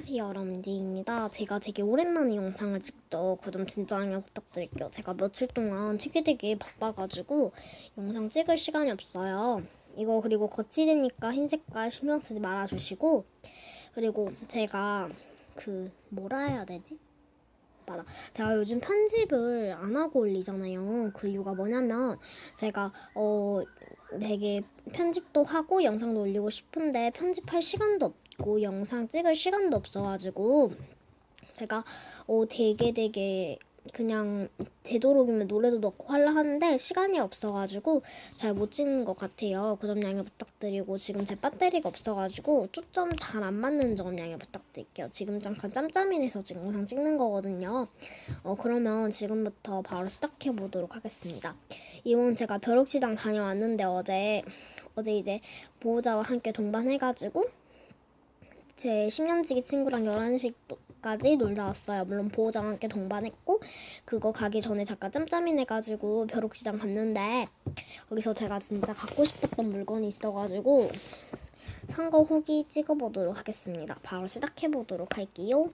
안녕하세요 여러분들입니다. 제가 되게 오랜만에 영상을 찍죠. 그점 진짜 양해 부탁드릴게요. 제가 며칠 동안 되게 되게 바빠가지고 영상 찍을 시간이 없어요. 이거 그리고 거치대니까 흰 색깔 신경 쓰지 말아주시고 그리고 제가 그 뭐라 해야 되지? 맞아. 제가 요즘 편집을 안 하고 올리잖아요. 그 이유가 뭐냐면 제가 어 되게 편집도 하고 영상도 올리고 싶은데 편집할 시간도 없 고 영상 찍을 시간도 없어가지고 제가 어 되게 되게 그냥 되도록이면 노래도 넣고 하려 하는데 시간이 없어가지고 잘 못 찍는 것 같아요. 그 점 양해 부탁드리고 지금 제 배터리가 없어가지고 초점 잘 안 맞는 점 양해 부탁드릴게요. 지금 잠깐 짬짬이 내서 지금 영상 찍는 거거든요. 어 그러면 지금부터 바로 시작해 보도록 하겠습니다. 이번 제가 벼룩시장 다녀왔는데 어제 어제 이제 보호자와 함께 동반해가지고 제 10년지기 친구랑 11시까지 놀다 왔어요. 물론 보호자와 함께 동반했고 그거 가기 전에 잠깐 짬짬이 내가지고 벼룩시장 갔는데 거기서 제가 진짜 갖고 싶었던 물건이 있어가지고 산 거 후기 찍어보도록 하겠습니다. 바로 시작해보도록 할게요.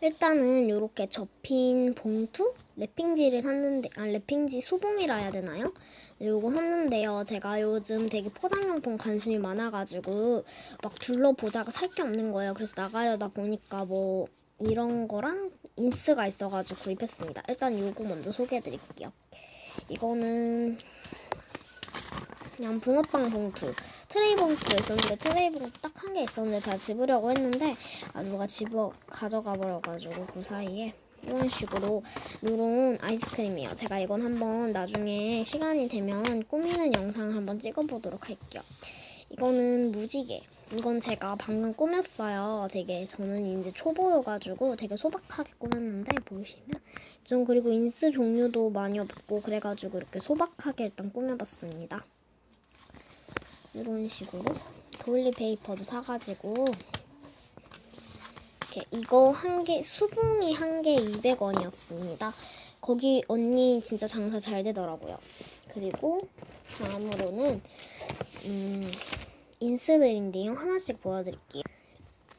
일단은 이렇게 접힌 봉투? 랩핑지를 샀는데, 아, 랩핑지 수봉이라 해야 되나요? 네, 요거 샀는데요. 제가 요즘 되게 포장용품 관심이 많아가지고 막 둘러보다가 살 게 없는 거예요. 그래서 나가려다 보니까 뭐 이런 거랑 인스가 있어가지고 구입했습니다. 일단 요거 먼저 소개해드릴게요. 이거는 그냥 붕어빵 봉투. 트레이 봉투가 있었는데 트레이 봉투 딱 한 개 있었는데 제가 집으려고 했는데 아 누가 집어 가져가 버려가지고 그 사이에 이런 식으로 요런 아이스크림이에요. 제가 이건 한번 나중에 시간이 되면 꾸미는 영상을 한번 찍어보도록 할게요. 이거는 무지개. 이건 제가 방금 꾸몄어요. 되게 저는 이제 초보여가지고 되게 소박하게 꾸몄는데 보이시면 전 그리고 인스 종류도 많이 없고 그래가지고 이렇게 소박하게 일단 꾸며봤습니다. 이런 식으로 도일리 페이퍼도 사가지고 이렇게 이거 한 개 수붕이 한 개 200원이었습니다. 거기 언니 진짜 장사 잘 되더라고요. 그리고 다음으로는 음, 인스들인데요. 하나씩 보여드릴게요.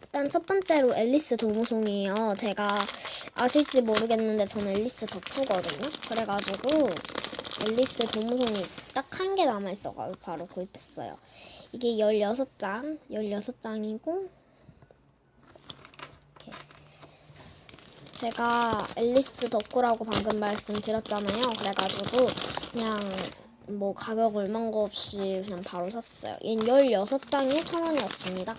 일단 첫 번째로 앨리스 도무송이에요. 제가 아실지 모르겠는데 저는 앨리스 덕후거든요. 그래가지고 앨리스 도무송이 딱 한 개 남아있어가지고 바로 구입했어요. 이게 16장, 16장이고 제가 앨리스 덕후라고 방금 말씀드렸잖아요. 그래가지고 그냥 뭐 가격 얼마인 거 없이 그냥 바로 샀어요. 얘는 16장에 1,000원이었습니다.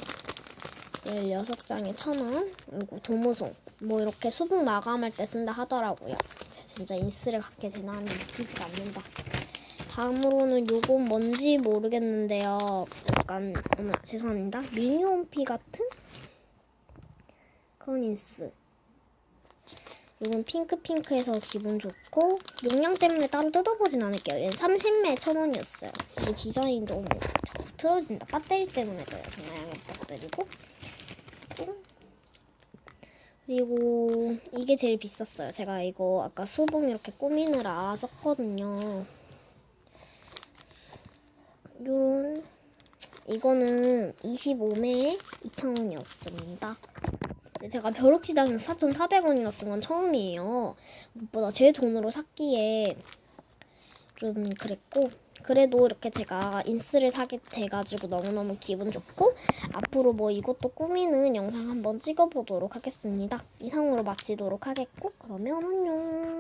16 장에 1,000원. 그리고 도무송. 뭐 이렇게 수분 마감할 때 쓴다 하더라고요. 제가 진짜 인스를 갖게 되나 믿기지가 않는다. 다음으로는 요건 뭔지 모르겠는데요. 약간 어머 죄송합니다. 미니홈피 같은 그런 인스. 이건 핑크핑크해서 기분 좋고 용량 때문에 따로 뜯어보진 않을게요. 얘는 30매 1,000원이었어요. 이 디자인 너무 자꾸 틀어진다. 배터리 때문에 그래요. 정말 양해 부탁드리고 그리고 이게 제일 비쌌어요. 제가 이거 아까 수봉 이렇게 꾸미느라 썼거든요. 요런 이거는 25매에 2,000원이었습니다. 제가 벼룩시장에서 4,400원이나 쓴 건 처음이에요. 무엇보다 제 돈으로 샀기에 좀 그랬고 그래도 이렇게 제가 인스를 사게 돼가지고 너무너무 기분 좋고 앞으로 뭐 이것도 꾸미는 영상 한번 찍어보도록 하겠습니다. 이상으로 마치도록 하겠고 그러면 안녕.